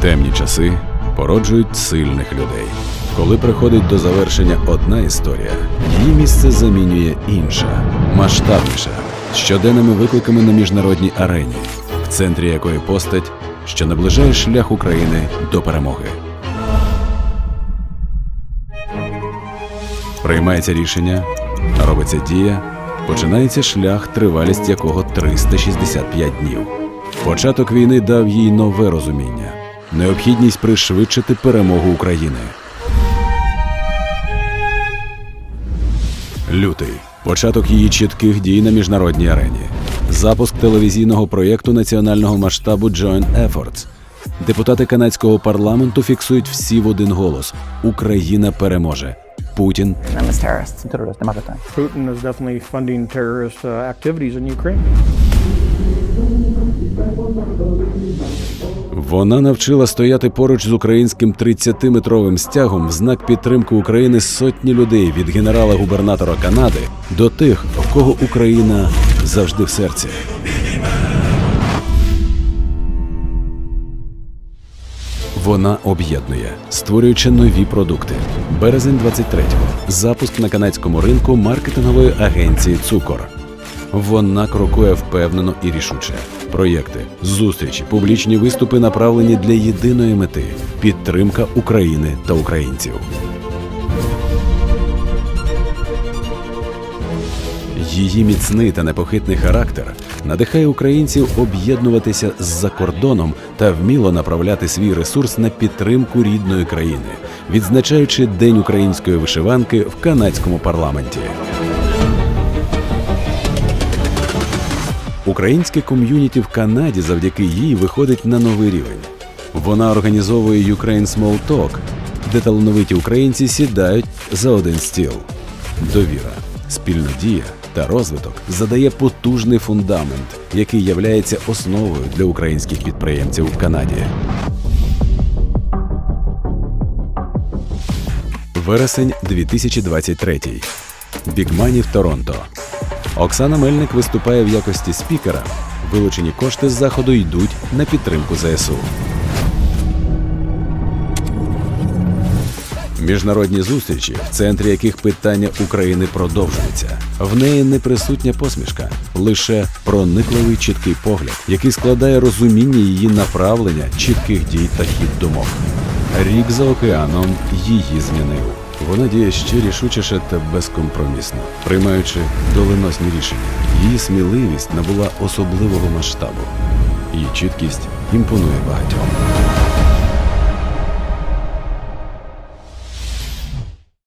Темні часи породжують сильних людей. Коли приходить до завершення одна історія, її місце замінює інша, масштабніша, щоденними викликами на міжнародній арені, в центрі якої постать, що наближає шлях України до перемоги. Приймається рішення, робиться дія, починається шлях, тривалість якого 365 днів. Початок війни дав їй нове розуміння, необхідність пришвидшити перемогу України. Лютий початок її чітких дій на міжнародній арені. Запуск телевізійного проєкту національного масштабу Joint Efforts. Депутати канадського парламенту фіксують всі в один голос: Україна переможе. Путін them Вона навчила стояти поруч з українським 30-метровим стягом в знак підтримки України сотні людей від генерала-губернатора Канади до тих, в кого Україна завжди в серці. Вона об'єднує, створюючи нові продукти. Березень 23-го. Запуск на канадському ринку маркетингової агенції Цукор. Вона крокує впевнено і рішуче. Проєкти, зустрічі, публічні виступи направлені для єдиної мети підтримка України та українців. Її міцний та непохитний характер надихає українців об'єднуватися з-за кордоном та вміло направляти свій ресурс на підтримку рідної країни, відзначаючи День української вишиванки в канадському парламенті. Українське ком'юніті в Канаді завдяки їй виходить на новий рівень. Вона організовує Ukraine Small Talk, де талановиті українці сідають за один стіл. Довіра, спільна дія та розвиток задає потужний фундамент, який являється основою для українських підприємців в Канаді. Вересень 2023. Бігмані в Торонто. Оксана Мельник виступає в якості спікера. Вилучені кошти з заходу йдуть на підтримку ЗСУ. Міжнародні зустрічі, в центрі яких питання України продовжуються. В неї не присутня посмішка, лише проникливий чіткий погляд, який складає розуміння її направлення, чітких дій та хід думок. Рік за океаном її змінив. Вона діє ще рішучіше та безкомпромісно, приймаючи доленосні рішення. Її сміливість набула особливого масштабу. Її чіткість імпонує багатьом.